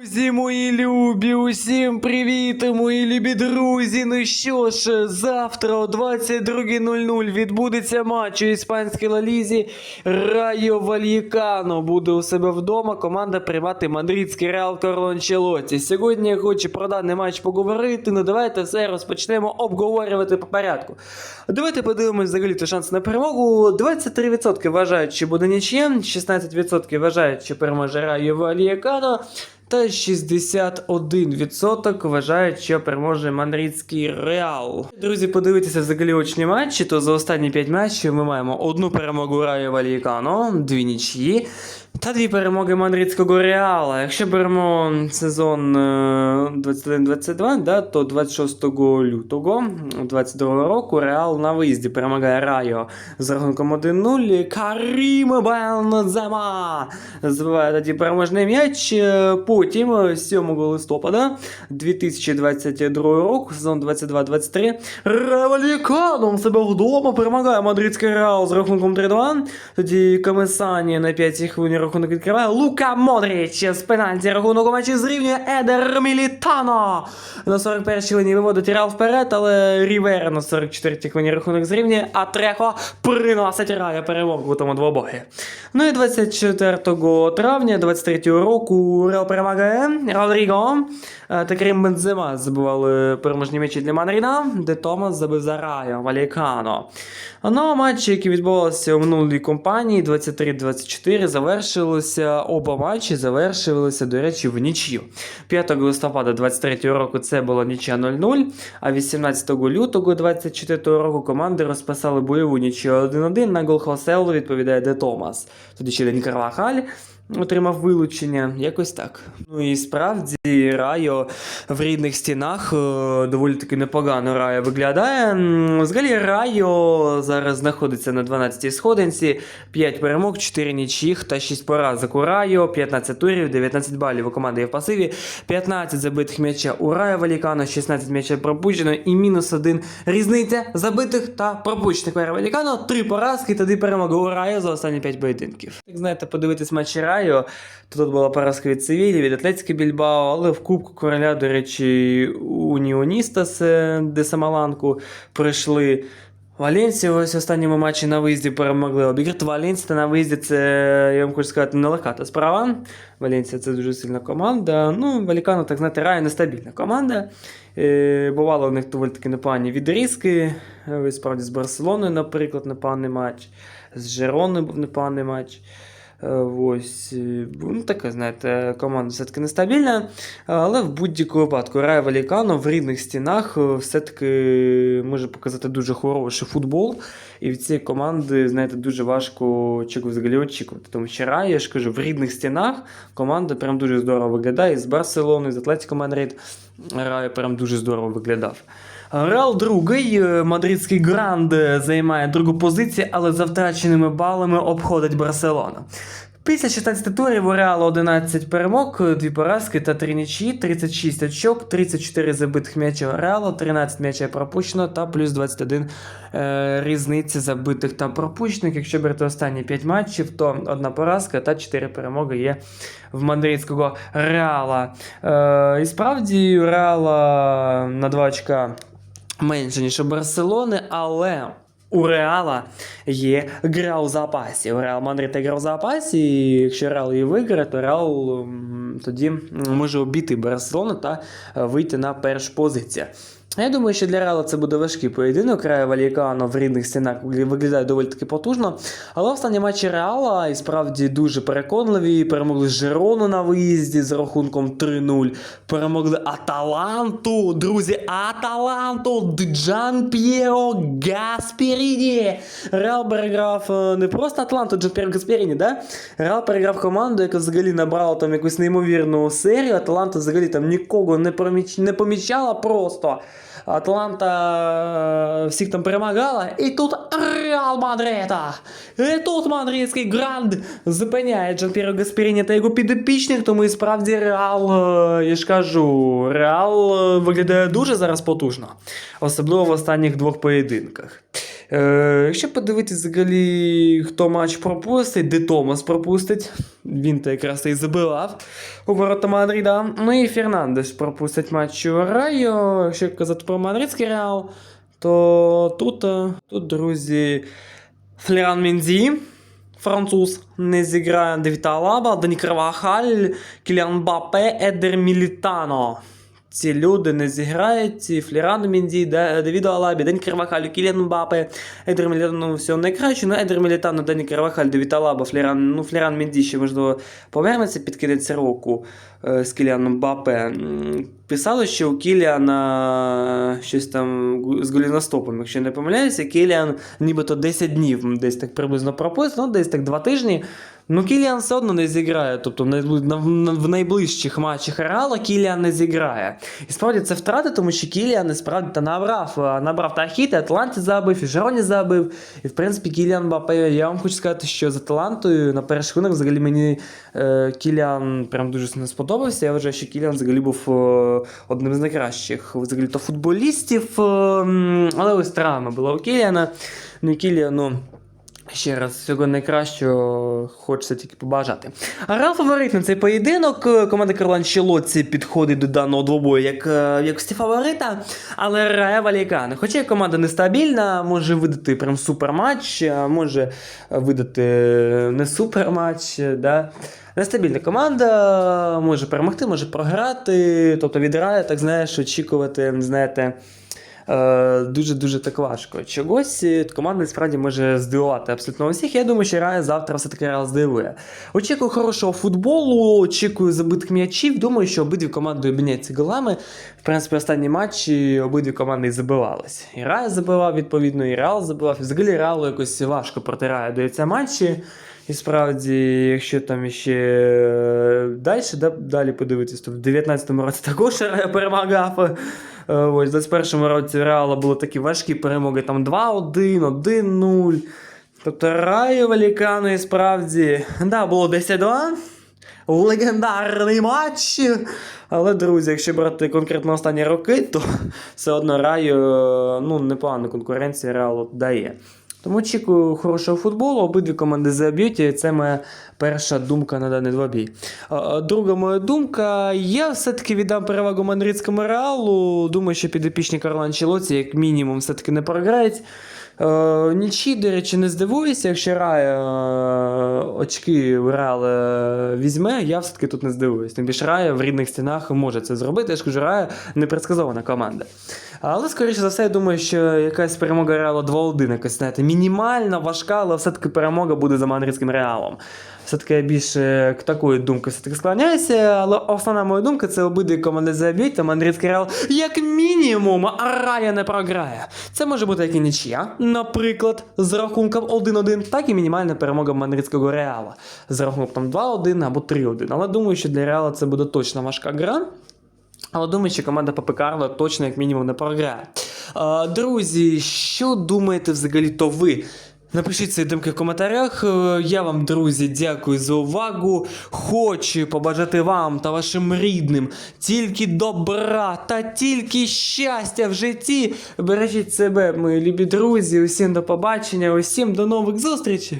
Друзі, мої любі, усім привіт, мої любі друзі. Ну що ж, завтра о 22.00 відбудеться матч у іспанській лалізі. Райо Вальєкано буде у себе вдома. Команда приймати мадридський Реал Карло Анчелотті. Сьогодні я хочу про даний матч поговорити. Ну давайте все розпочнемо обговорювати по порядку. Давайте подивимось взагалі то шанс на перемогу. 23% вважають, що буде нічим, 16% вважають, що переможе Райо Вальєкано. Та 61% вважають, що переможе мадридський Реал. Друзі, подивитися взагалі очні матчі, то за останні 5 матчів ми маємо одну перемогу Раю Валікано, дві нічиї. Та дві перемоги мадридського Реала. Якщо беремо сезон е, 21-22, да, то 26 лютого 22 року Реал на виїзді перемагає Райо з рахунком 1-0. Карім Бензема забиває тоді переможний м'яч. Е, Потім е, 7 листопада 2022 року, сезон 22-23, Реваліканом себе вдома перемагає мадридський Реал з рахунком 3-2. Тоді Камесані на 5 хвилин рахунок відкриває. Лука Модрич з пенальті рахунок у матчі зрівнює Едер Мілітано. На 41-й хвилині виводить Реал вперед, але Рівера на 44-й хвилині рахунок зрівнює, а Трехо приносить Рая перемогу у тому двобої. Ну і 24 травня 23 року Реал перемагає Родріго та Крім Бензема забивали переможні м'ячі для Манріна, де Томас забив за Райо Валікано. Ну, матчі, які відбувалися у минулій компанії 23-24, завершилися оба матчі завершилися, до речі, в нічю. 5 листопада 23 року це була нічия 0-0, а 18 лютого 24 року команди розписали бойову нічию 1-1 на гол Хоселу відповідає Де Томас. Тоді ще День Карвахаль отримав вилучення, якось так. Ну і справді Райо в рідних стінах е, доволі таки непогано Райо виглядає. Взагалі Райо зараз знаходиться на 12-й сходинці, 5 перемог, 4 нічих та 6 поразок у Райо, 15 турів, 19 балів у команди є в пасиві, 15 забитих м'яча у Райо Валікано, 16 м'яча пропущено і мінус 1 різниця забитих та пропущених Райо Валікано, 3 поразки, тоді перемога у Райо за останні 5 поєдинків. Як знаєте, подивитись матчі Райо, то тут була поразка від Севілі, від Атлетської Більбао, але в Кубку Короля, до речі, Уніоністас де Самаланку пройшли. Валенсія ось останньому матчі на виїзді перемогли. Обіграти Валенсія на виїзді це, я вам хочу сказати, нелегка та справа. Валенсія це дуже сильна команда. Ну, Валікано, так знаєте, Рай нестабільна команда. Е, бувало у них доволі таки непогані відрізки. Справді з Барселоною, наприклад, непоганий матч. З Жероною був непоганий матч. Ось, е, ну, така, знаєте, команда все-таки нестабільна, але в будь-якому випадку Рай Валікано в рідних стінах е, все-таки може показати дуже хороший футбол. І від цієї команди, знаєте, дуже важко взагалі очікувати. Тому що Рай, я ж кажу, в рідних стінах команда прям дуже здорово виглядає. І з Барселони, з Атлетико Мадрид Рай прям дуже здорово виглядав. Реал другий, е, мадридський гранд е, займає другу позицію, але за втраченими балами обходить Барселона. Після 16 турів у Реала 11 перемог, 2 поразки та 3 нічі, 36 очок, 34 забитих м'яча у Реала, 13 м'яча пропущено та плюс 21 е, різниці забитих та пропущених. Якщо брати останні 5 матчів, то одна поразка та 4 перемоги є в мадридського Реала. Е, і справді Реала на 2 очка менше, ніж у Барселони, але. У Реала є гра у запасі. У Реал Мадрид є гра у запасі, і якщо Реал її виграє, то Реал тоді може обійти Барселону та е, вийти на першу позицію. Я думаю, що для Реала це буде важкий поєдинок. Рая Валікано в рідних стінах виглядає доволі таки потужно. Але останні матчі Реала і справді дуже переконливі. Перемогли Жерону на виїзді з рахунком 3-0. Перемогли Аталанту. Друзі, Аталанту Джан П'єро Гасперіні. Реал переграв е, не просто Атланту Джан П'єро Гасперіні, да? Реал переграв команду, яка взагалі набрала там якусь неймовірну серію. Атланта взагалі там нікого не, проміч... не помічала просто. Атланта е, всіх там перемагала, і тут Реал Мадрида. І тут мадридський гранд зупиняє Джанпіро Гасперіні та його підопічних, тому і справді Реал, е, я ж кажу, Реал е, виглядає дуже зараз потужно, особливо в останніх двох поєдинках. Е, якщо подивитись взагалі, хто матч пропустить, де Томас пропустить. Він то якраз і забивав у ворота Мадрида. Ну і Фернандес пропустить матч у Райо. Якщо казати про мадридський реал, то тут, е, тут друзі, Флеран Мензі. Француз не зіграє Девід Алаба, Дані Карвахаль, Кіліан Бапе, Едер Мілітано. Ці люди не зіграють, ці Флірану Мінді, Девіду Алабі, Дені Карвахалю, Кіліан Бапе, Едер Мілітано все найкраще, ну Едер Мілітано, Дені Карвахаль, Девід Алаба, Фліран, ну Фліран Мінді ще, можливо, повернеться під кінець року е, з Кіліаном Бапе. Писали, що у Кіліана щось там з голіностопом, якщо не помиляюся, Кіліан нібито 10 днів десь так приблизно пропустив, ну десь так 2 тижні. Ну, Кіліан все одно не зіграє. Тобто в найбли- на- на- в найближчих матчах Реала Кіліан не зіграє. І справді це втрата, тому що Кіліан справді та набрав. Набрав та хіт, і Атланті забив, і Жероні забив. І в принципі Кіліан Бапе, я вам хочу сказати, що з Атлантою на перших хвилинах взагалі мені е, Кіліан прям дуже сильно сподобався. Я вважаю, що Кіліан взагалі був е, одним з найкращих взагалі то футболістів. е, але ось травма була у Кіліана. Ну Кіліану. Ще раз всього найкращого хочеться тільки побажати. А Реал фаворит на цей поєдинок. Команда Карла Анчелоці підходить до даного двобою як е, в якості фаворита, але Реал Валікане. Хоча команда нестабільна, може видати прям суперматч, може видати не суперматч. Да? Нестабільна команда, може перемогти, може програти. Тобто від Рая, так знаєш, очікувати, знаєте. Е, Дуже-дуже так важко. Чогось е, команда справді може здивувати абсолютно усіх. Я думаю, що Рая завтра все-таки Реал здивує. Очікую хорошого футболу, очікую забитих м'ячів. Думаю, що обидві команди обміняються голами. В принципі, останні матчі обидві команди забивались. І Рая забивав, відповідно, і Реал забивав. І взагалі Реалу якось важко проти Рая дається матчі. І справді, якщо там ще далі, да, далі подивитись, то в 19-му році також перемагав. Е, Ось, в 21-му році Реала були такі важкі перемоги, там 2-1, 1-0. Тобто Раю Валікану і справді, да, було 10-2. Легендарний матч. Але, друзі, якщо брати конкретно останні роки, то все одно Раю е, ну, непогана конкуренція Реалу дає. Тому очікую хорошого футболу, обидві команди заб'ють, і це моя перша думка на даний двобій. Друга моя думка, я все-таки віддам перевагу мадридському реалу. Думаю, що підопічні Карло Анчелоті, як мінімум, все-таки не програють. Е, нічі, до речі, не здивуюся, якщо Рая е, очки Реал е, візьме, я все-таки тут не здивуюсь. Тим більше Рая в рідних стінах може це зробити. Я ж кажу, Рая непредсказована команда. Але, скоріше за все, я думаю, що якась перемога Реалу 2-1, якась, знаєте, мінімальна, важка, але все-таки перемога буде за мадридським реалом. Все-таки я більше к такої думки все-таки склоняюся, але основна моя думка це обидві команди заб'ють, та мадридський реал як мінімум Рая не програє. Це може бути як і нічия, наприклад, з рахунком 1-1, так і мінімальна перемога мадридського реала. З рахунком 2-1 або 3-1. Але думаю, що для реала це буде точно важка гра. Але думаю, що команда Папи Карло точно як мінімум не програє. Друзі, що думаєте взагалі то ви? Напишіть свої думки в коментарях. Е, Я вам, друзі, дякую за увагу. Хочу побажати вам та вашим рідним тільки добра та тільки щастя в житті. Бережіть себе, мої любі друзі. Усім до побачення, усім до нових зустрічей.